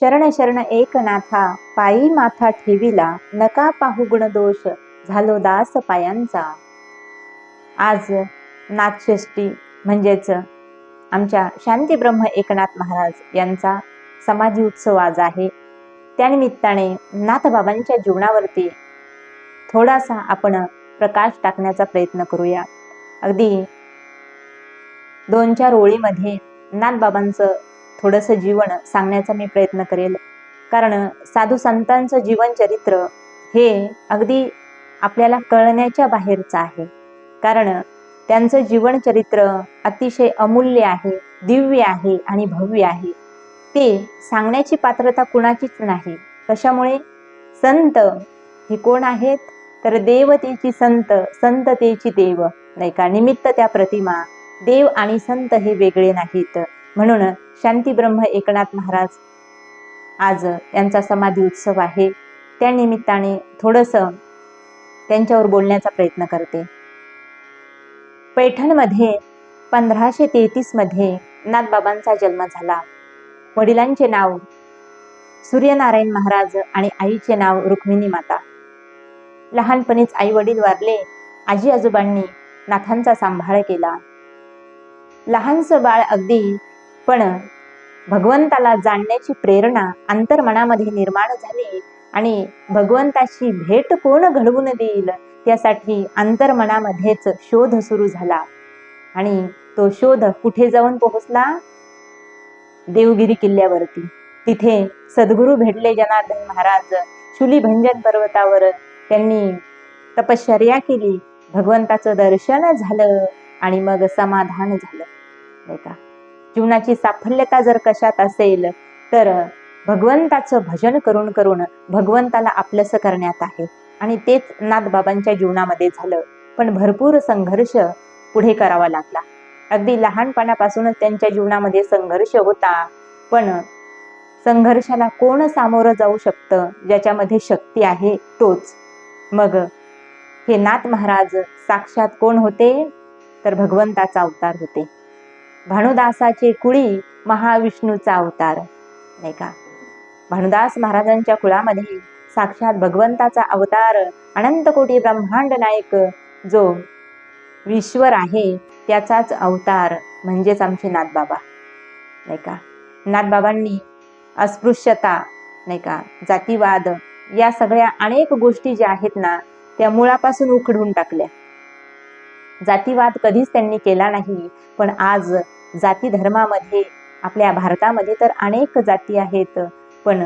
शरण शरण एकनाथा पायी माथा ठेविला नका पाहू गुणदोष झालो दास पायांचा. आज नाथषष्ठी म्हणजेच आमच्या शांतीब्रह्म एकनाथ महाराज यांचा समाधी उत्सव आज आहे. त्यानिमित्ताने नाथबाबांच्या जीवनावरती थोडासा आपण प्रकाश टाकण्याचा प्रयत्न करूया. अगदी दोन चार ओळीमध्ये नाथबाबांचं थोडंसं जीवन सांगण्याचा मी प्रयत्न करेल. कारण साधू संतांचं जीवन चरित्र हे अगदी आपल्याला कळण्याच्या बाहेरचं आहे. कारण त्यांचं जीवन चरित्र अतिशय अमूल्य आहे दिव्य आहे आणि भव्य आहे. ते सांगण्याची पात्रता कुणाचीच नाही. कशामुळे? संत हे कोण आहेत? तर देवतेची संत संततेची देव. नाही का? निमित्त त्या प्रतिमा. देव आणि संत हे वेगळे नाहीत. म्हणून शांती ब्रह्म एकनाथ महाराज आज यांचा समाधी उत्सव आहे. त्या निमित्ताने थोडंसं त्यांच्यावर बोलण्याचा प्रयत्न करते. पैठणमध्ये पंधराशे तेहतीसमध्ये नाथबाबांचा जन्म झाला. वडिलांचे नाव सूर्यनारायण महाराज आणि आईचे नाव रुक्मिणी माता. लहानपणीच आई वडील वारले आजी आजोबांनी नाथांचा सांभाळ केला. लहानसं बाळ अगदी पण भगवंताला जाणण्याची प्रेरणा अंतर्मनामध्ये निर्माण झाली आणि भगवंताची भेट कोण घडवून देईल त्यासाठी अंतर्मनामध्येच शोध सुरू झाला. आणि तो शोध कुठे जाऊन पोहोचला? देवगिरी किल्ल्यावरती. तिथे सद्गुरू भेटले जनार्दन महाराज. शुलीभंजन पर्वतावर त्यांनी तपश्चर्या केली. भगवंताचं दर्शन झालं आणि मग समाधान झालं. नाही का? जीवनाची साफल्यता जर कशात असेल तर भगवंताचं भजन करून करून भगवंताला आपलंसं करण्यात आहे. आणि तेच नाथबाबांच्या जीवनामध्ये झालं. पण भरपूर संघर्ष पुढे करावा लागला. अगदी लहानपणापासूनच त्यांच्या जीवनामध्ये संघर्ष होता. पण संघर्षाला कोण सामोरं जाऊ शकतं? ज्याच्यामध्ये शक्ती आहे तोच. मग हे नाथ महाराज साक्षात कोण होते? तर भगवंताचा अवतार होते. भानुदासाचे कुळी महाविष्णूचा अवतार. नाही का? भानुदास महाराजांच्या कुळामध्ये साक्षात भगवंताचा अवतार अनंत कोटी ब्रह्मांड नायक जो ईश्वर आहे त्याचाच अवतार म्हणजेच आमचे नाथबाबा. नाही का? नाथबाबांनी अस्पृश्यता नाही का? जातीवाद या सगळ्या अनेक गोष्टी ज्या आहेत ना त्या मुळापासून उखडून टाकल्या. जातीवाद कधीच त्यांनी केला नाही पण आज जाती धर्मामध्ये आपल्या भारतामध्ये तर अनेक जाती आहेत. पण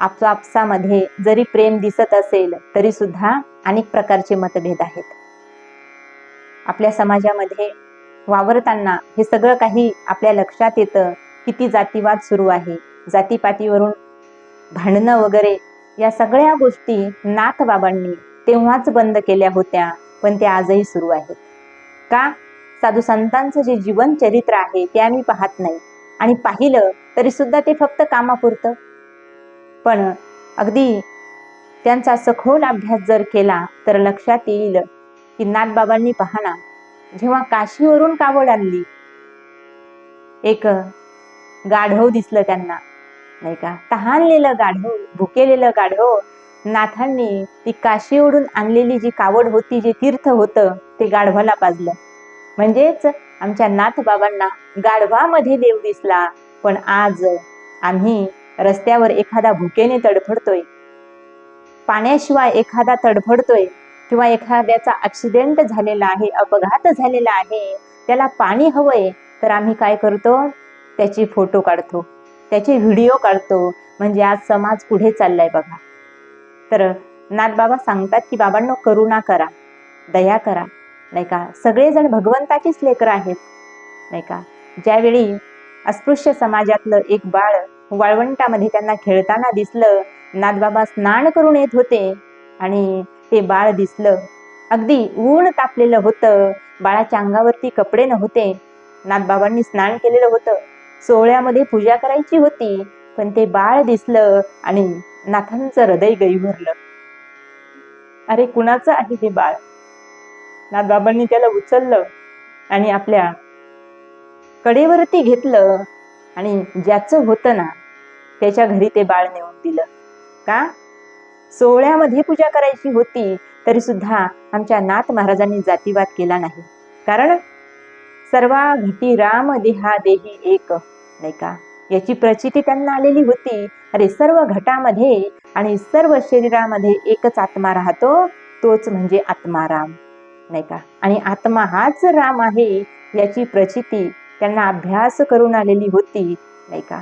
आपसामध्ये जरी प्रेम दिसत असेल तरी सुद्धा अनेक प्रकारचे मतभेद आहेत. आपल्या समाजामध्ये वावरताना हे सगळं काही आपल्या लक्षात येतं किती जातीवाद सुरू आहे. जातीपातीवरून भांडणं वगैरे या सगळ्या गोष्टी नाथबाबांनी तेव्हाच बंद केल्या होत्या पण त्या आजही सुरू आहेत. का? साधू संतांचं जे जीवन चरित्र आहे ते आम्ही पाहत नाही. आणि पाहिलं तरी सुद्धा ते फक्त कामापुरतं. पण अगदी त्यांचा सखोल अभ्यास जर केला तर लक्षात येईल की नाथबाबांनी पाहना जेव्हा काशीवरून कावड आणली एक गाढव दिसलं त्यांना. नाही का? तहानलेलं गाढव भुकेलेलं गाढव नाथांनी ती काशीवरून आणलेली जी कावड होती जे तीर्थ होतं ते गाढवाला पाजलं. म्हणजेच आमच्या नाथबाबांना गाढवामध्ये देव दिसला. पण आज आम्ही रस्त्यावर एखादा भुकेने तडफडतोय पाण्याशिवाय एखादा तडफडतोय किंवा एखाद्याचा ॲक्सिडेंट झालेला आहे अपघात झालेला आहे त्याला पाणी हवंय तर आम्ही काय करतो? त्याची फोटो काढतो त्याचे व्हिडिओ काढतो. म्हणजे आज समाज पुढे चाललाय बघा. तर नाथबाबा सांगतात की बाबांनो करुणा करा दया करा नाही का? सगळेजण भगवंताचीच लेकर आहेत. नाही का? ज्यावेळी अस्पृश्य समाजातलं एक बाळ वाळवंटामध्ये त्यांना खेळताना दिसलं नाथबाबा स्नान करून येत होते आणि ते बाळ दिसलं. अगदी ऊन तापलेलं होतं. बाळाच्या अंगावरती कपडे नव्हते. नाथबाबांनी स्नान केलेलं होतं. सोहळ्यामध्ये पूजा करायची होती पण ते बाळ दिसलं आणि नाथांचं हृदय गैवरलं अरे कुणाचं आहे हे बाळ? नाथबाबांनी त्याला उचललं आणि आपल्या कडेवरती घेतलं आणि ज्याचं होतं ना त्याच्या घरी ते बाळ नेऊन दिलं. का? सोहळ्यामध्ये पूजा करायची होती तरी सुद्धा आमच्या नाथ महाराजांनी जातीवाद केला नाही. कारण सर्वा घटी राम देहा देही एक नाही का? याची प्रचिती त्यांना आलेली होती. अरे सर्व घटामध्ये आणि सर्व शरीरामध्ये एकच आत्मा राहतो तोच म्हणजे आत्माराम. नाही का? आणि आत्मा हाच राम आहे याची प्रचिती त्यांना अभ्यास करून आलेली होती नाही का?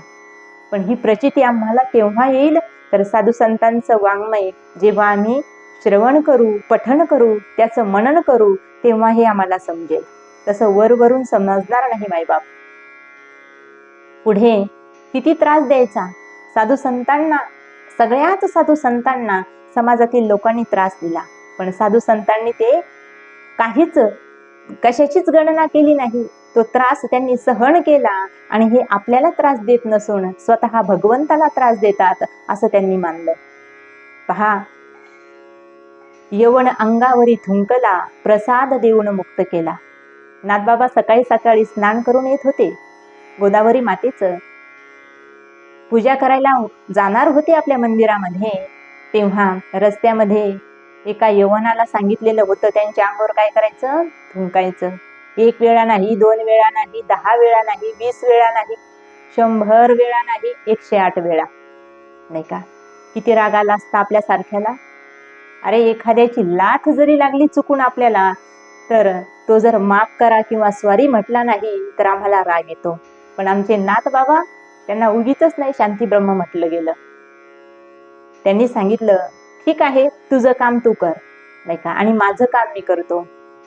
पण ही प्रचिती आम्हाला केव्हा येईल? तर साधू संतांचं वाङ्मय जेव्हा आम्ही श्रवण करू पठण करू त्याचं मनन करू तेव्हा हे आम्हाला समजेल. तसं वरवरून समजणार नाही मायबाप. पुढे किती त्रास द्यायचा? साधू संतांना सगळ्याच साधू संतांना समाजातील लोकांनी त्रास दिला. पण साधू संतांनी ते काहीच कशाचीच गणना केली नाही. तो त्रास त्यांनी सहन केला आणि हे आपल्याला त्रास देत नसून स्वतः भगवंताला त्रास देतात असं त्यांनी मानलं. पहा यवन अंगावरी थुंकला प्रसाद देऊन मुक्त केला. नाथबाबा सकाळी सकाळी स्नान करून येत होते. गोदावरी मातेचं पूजा करायला जाणार होते आपल्या मंदिरामध्ये. तेव्हा रस्त्यामध्ये एका यवनाला सांगितलेलं होतं त्यांच्या अंगावर काय करायचं? थुंकायचं एक वेळा नाही दोन वेळा नाही दहा वेळा नाही वीस वेळा नाही शंभर वेळा नाही एकशे आठ वेळा. नाही का? किती राग आला असता आपल्या सारख्याला? अरे एखाद्याची लाथ जरी लागली चुकून आपल्याला तर तो जर माफ करा किंवा स्वारी म्हटला नाही तर आम्हाला राग येतो. पण आमचे नाथ बाबा त्यांना उगीच नाही शांती ब्रह्म म्हटलं गेलं. त्यांनी सांगितलं ठीक आहे तुझं काम तू कर नाही का? आणि माझं काम मी करतो.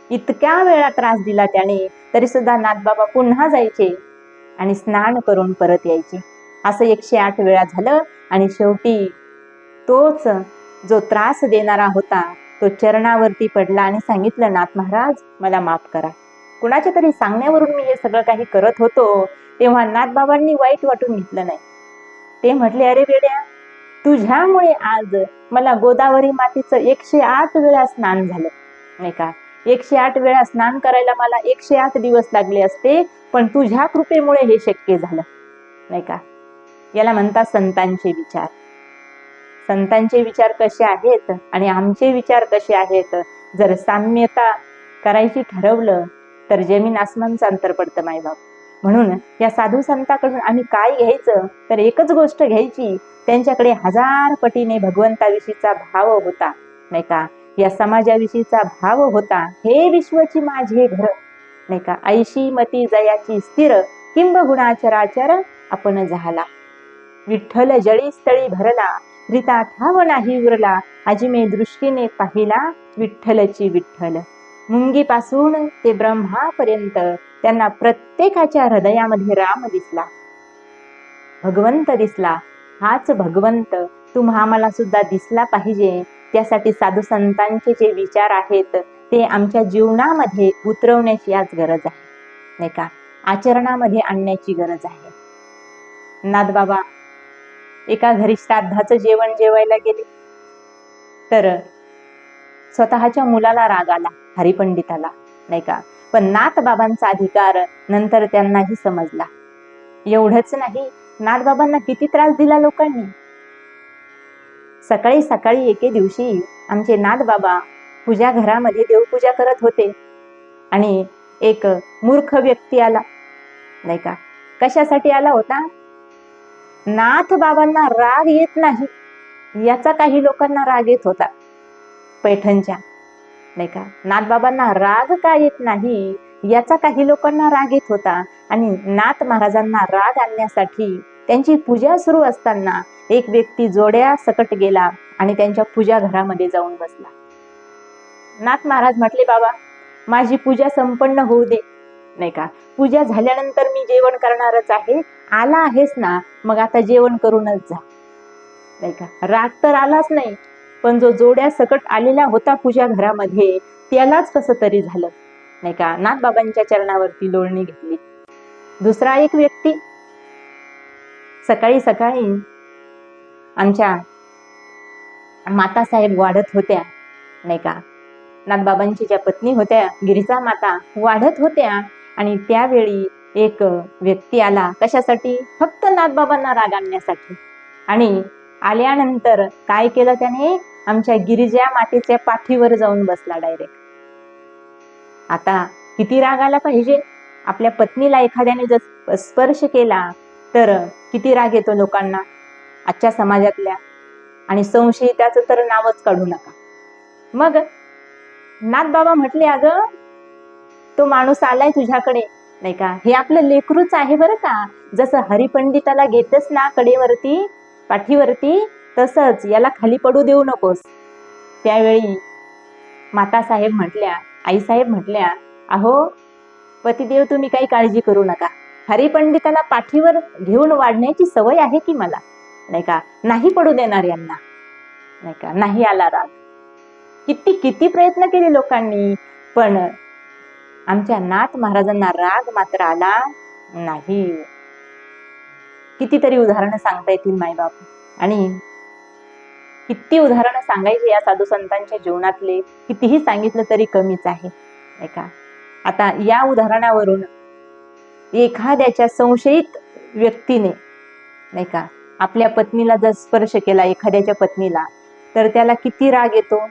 इतक्या वेळा त्रास दिला त्याने तरी सुद्धा नाथबाबा पुन्हा जायचे आणि स्नान करून परत यायचे. असं एकशे आठ वेळा झालं आणि शेवटी तोच जो त्रास देणारा होता तो चरणावरती पडला आणि सांगितलं नाथ महाराज मला माफ करा. कुणाच्या तरी सांगण्यावरून मी हे सगळं काही करत होतो तेव्हा नाथबाबांनी वाईट वाटून घेतलं नाही. ते म्हटले अरे वेड्या तुझ्यामुळे आज मला गोदावरी मातीचं एकशे आठ वेळा स्नान झालं. नाही का? एकशे आठ वेळा स्नान करायला मला एकशे आठ दिवस लागले असते पण तुझ्या कृपेमुळे हे शक्य झालं. नाही का? याला म्हणतात संतांचे विचार. संतांचे विचार कसे आहेत आणि आमचे विचार कसे आहेत? जर साम्यता करायची ठरवलं तर जमीन आसमानचं अंतर पडतं मायबाप. म्हणून या साधू संताकडून आम्ही काय घ्यायचं? तर एकच गोष्ट घ्यायची त्यांच्याकडे हजार पटीने भगवंताविषयीचा भाव होता नाही का? या समाजाविषयीचा भाव होता हे विश्वची माझे घर नाही का? ऐशी मती जयाची स्थिर किंब गुणाचराचर आपण झाला. विठ्ठल जळी स्थळी भरला रिता ठाव नाही उरला अजिमे दृष्टीने पाहिला विठ्ठलची विठ्ठल. मुंगीपासून ते ब्रह्मापर्यंत त्यांना प्रत्येकाच्या हृदयामध्ये राम दिसला. भगवंत दिसला. हाच भगवंत तुम्हा मला सुद्धा दिसला पाहिजे. त्यासाठी साधू संतांचे जे विचार आहेत ते आमच्या जीवनामध्ये उतरवण्याची आज गरज आहे. नाही का? आचरणामध्ये आणण्याची गरज आहे. नाथबाबा एका घरी श्राद्धाचं जेवण जेवायला गेले. तर स्वतःच्या मुलाला राग आला हरिपंडिताला. नाही का? पण नाथबाबांचा अधिकार नंतर त्यांनाही समजला. एवढंच नाही नाथबाबांना किती त्रास दिला लोकांनी? सकाळी सकाळी एके दिवशी आमचे नाथबाबा पूजा घरामध्ये देवपूजा करत होते. आणि एक मूर्ख व्यक्ती आला. नाही का? कशासाठी आला होता? नाथ बाबांना राग येत नाही. याचा काही लोकांना राग येत होता. पैठणच्या. नाही का? नाथबाबांना राग का येत नाही? याचा काही लोकांना राग येत होता. आणि नाथ महाराजांना राग आणण्यासाठी त्यांची पूजा सुरू असताना एक व्यक्ती जोड्या सकट गेला आणि त्यांच्या पूजा घरामध्ये जाऊन बसला. नाथ महाराज म्हटले बाबा माझी पूजा संपन्न होऊ दे. नाही का? पूजा झाल्यानंतर मी जेवण करणारच आहे. आला आहेस ना मग आता जेवण करूनच जा. नाही का? राग तर आलाच नाही. पण जो जोड्या सकट आलेला होता पूजा घरामध्ये त्यालाच कसं तरी झालं. नाही का? नाथबाबांच्या चरणावरती लोळणी घेतली. दुसरा एक व्यक्ती सकाळी सकाळी आमच्या मातासाहेब वाढत होत्या नाही का? नाथबाबांची ज्या पत्नी होत्या गिरिजा माता वाढत होत्या आणि त्यावेळी एक व्यक्ती आला. कशासाठी? फक्त नाथबाबांना राग आणण्यासाठी. आणि आल्यानंतर काय केलं त्याने? आमच्या गिरिजा मातेच्या पाठीवर जाऊन बसला डायरेक्ट आता किती राग आला पाहिजे? आपल्या पत्नीला एखाद्याने जर स्पर्श केला तर किती राग येतो लोकांना? आजच्या समाजातल्या. आणि संशयिताचं तर नावच काढू नका. मग नाथ बाबा म्हटले अगं तो माणूस आलाय तुझ्याकडे. नाही का? हे आपलं लेकरूच आहे बरं का? जसं हरिपंडिताला घेतच ना कडेवरती पाठीवरती तसंच याला खाली पडू देऊ नकोस. त्यावेळी मातासाहेब म्हटल्या आईसाहेब म्हटल्या अहो पतिदेव तुम्ही काही काळजी करू नका. हरिपंडिताला पाठीवर घेऊन वाढण्याची सवय आहे की मला? नाही का? नाही पडू देणार यांना. नाही का? नाही आला राग. किती किती प्रयत्न केले लोकांनी पण आमच्या नाथ महाराजांना राग मात्र आला नाही. कितीतरी उदाहरणं सांगता येतील मायबाप. आणि किती उदाहरणं सांगायची या साधू संतांच्या जीवनातले? कितीही सांगितलं तरी कमीच आहे. का? आता या उदाहरणावरून एखाद्याच्या संशयित व्यक्तीने नाही का आपल्या पत्नीला जर स्पर्श केला एखाद्याच्या पत्नीला तर त्याला किती राग येतो?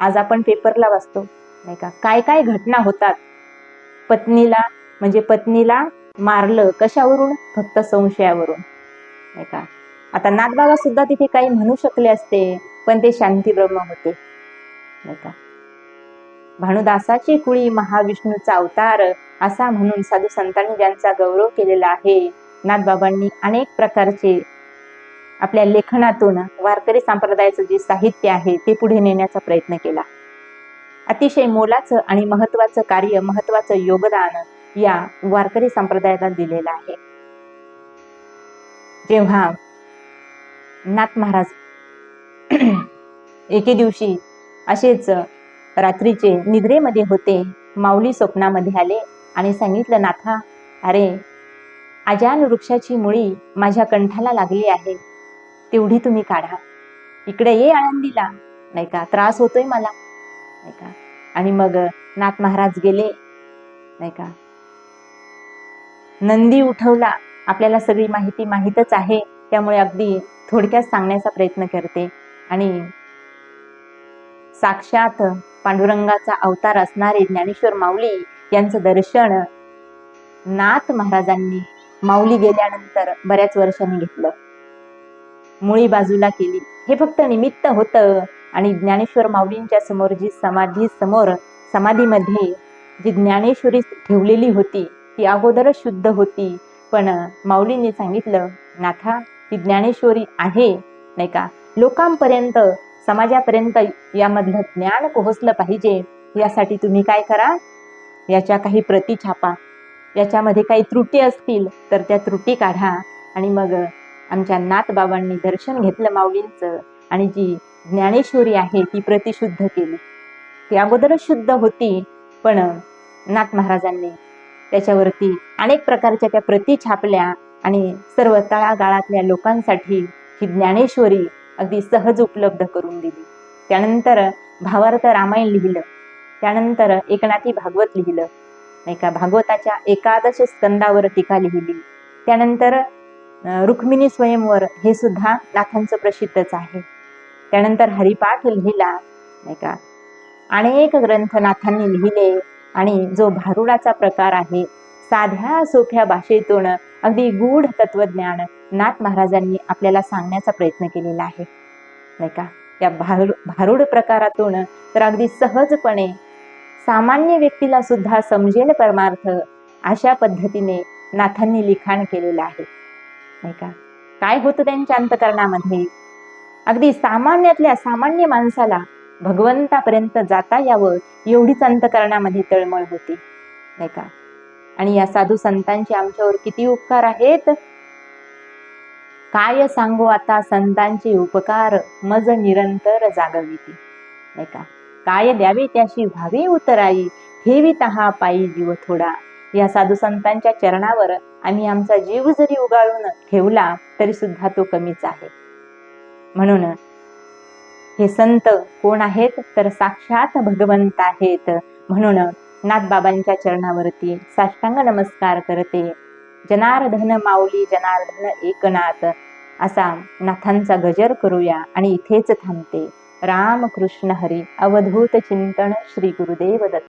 आज आपण पेपरला वाचतो नाही का? काय काय घटना होतात? पत्नीला म्हणजे पत्नीला मारलं कशावरून? फक्त संशयावरून नाही का? आता नाथबाबा सुद्धा तिथे काही म्हणू शकले असते पण ते शांती ब्रह्म होते का? भानुदासाची कुळी महाविष्णूचा अवतार असा म्हणून साधू संतांनी ज्यांचा गौरव केलेला आहे नाथबाबांनी अनेक प्रकारचे आपल्या लेखनातून वारकरी संप्रदायाचं जे साहित्य आहे ते पुढे नेण्याचा प्रयत्न केला. अतिशय मोलाचं आणि महत्वाचं कार्य महत्वाचं योगदान या वारकरी संप्रदायाला दिलेलं आहे. जेव्हा नाथ महाराज. एके दिवशी असेच रात्रीचे निद्रेमध्ये होते. माऊली स्वप्नामध्ये आले आणि सांगितलं नाथा अरे अजान वृक्षाची मुळी माझ्या कंठाला लागली आहे. तेवढी तुम्ही काढा. इकडे ये आळंदीला. नाही का? त्रास होतोय मला. नाही का? आणि मग नाथ महाराज गेले. नाही का? नंदी उठवला. आपल्याला सगळी माहिती माहीतच आहे. त्यामुळे अगदी थोडक्यात सांगण्याचा प्रयत्न करते. आणि साक्षात पांडुरंगाचा अवतार असणारे ज्ञानेश्वर माऊली यांचं दर्शन नाथ महाराजांनी माऊली गेल्यानंतर बऱ्याच वर्षांनी घेतलं. मुळी बाजूला केली. हे फक्त निमित्त होतं आणि ज्ञानेश्वर माऊलींच्या समोर जी समाधी समोर समाधीमध्ये जी ज्ञानेश्वरी ठेवलेली होती ती अगोदरच शुद्ध होती. पण माऊलींनी सांगितलं नाथा ही ज्ञानेश्वरी आहे नाही का? लोकांपर्यंत समाजापर्यंत यामधलं ज्ञान पोहोचलं पाहिजे यासाठी तुम्ही काय करा? याच्या काही प्रती छापा. याच्यामध्ये काही त्रुटी असतील तर त्या त्रुटी काढा. आणि मग आमच्या नाथबाबांनी दर्शन घेतलं माऊलींचं आणि जी ज्ञानेश्वरी आहे ती प्रतिशुद्ध केली. ती अगोदरच शुद्ध होती पण नाथ महाराजांनी त्याच्यावरती अनेक प्रकारच्या त्या प्रती छापल्या. आणि सर्व तळागाळातल्या लोकांसाठी ही ज्ञानेश्वरी अगदी सहज उपलब्ध करून दिली. त्यानंतर भावार्थ रामायण लिहिलं. त्यानंतर एकनाथी भागवत लिहिलं. नाही का भागवताच्या एकादश स्कंदावर टीका लिहिली. त्यानंतर रुक्मिणी स्वयंवर हे सुद्धा नाथांचं प्रसिद्धच आहे. त्यानंतर हरिपाठ लिहिला नाही का. अनेक ग्रंथ नाथांनी लिहिले आणि जो भारुडाचा प्रकार आहे साध्या सोप्या भाषेतून अगदी गूढ तत्वज्ञान नाथ महाराजांनी आपल्याला सांगण्याचा प्रयत्न केलेला आहे. नाही का? या भारूड भारूड प्रकारातून तर अगदी सहजपणे सामान्य व्यक्तीला सुद्धा समजेल परमार्थ अशा पद्धतीने नाथांनी लिखाण केलेलं आहे. नाही का? काय होतं त्यांच्या अंतकरणामध्ये? अगदी सामान्यातल्या सामान्य माणसाला भगवंतापर्यंत जाता यावं एवढीच अंतकरणामध्ये तळमळ होती. नाही का? आणि या साधू संतांचे आमच्यावर किती उपकार आहेत? काय सांगू आता संतांचे उपकार? मज निरंतर जागविती. नाही का काय द्यावे त्याशी? व्हावे उतराई. ठेवी तहा पायी जीव थोडा. या साधू संतांच्या चरणावर आम्ही आमचा जीव जरी उगाळून ठेवला तरी सुद्धा तो कमीच आहे. म्हणून हे संत कोण आहेत? तर साक्षात भगवंत आहेत. म्हणून नाथबाबांच्या चरणावरती साष्टांग नमस्कार करते. जनार्दन माऊली जनार्दन एकनाथ असा नाथांचा गजर करूया आणि इथेच थांबते. राम कृष्ण हरी अवधूत चिंतन श्री गुरुदेव दत्त.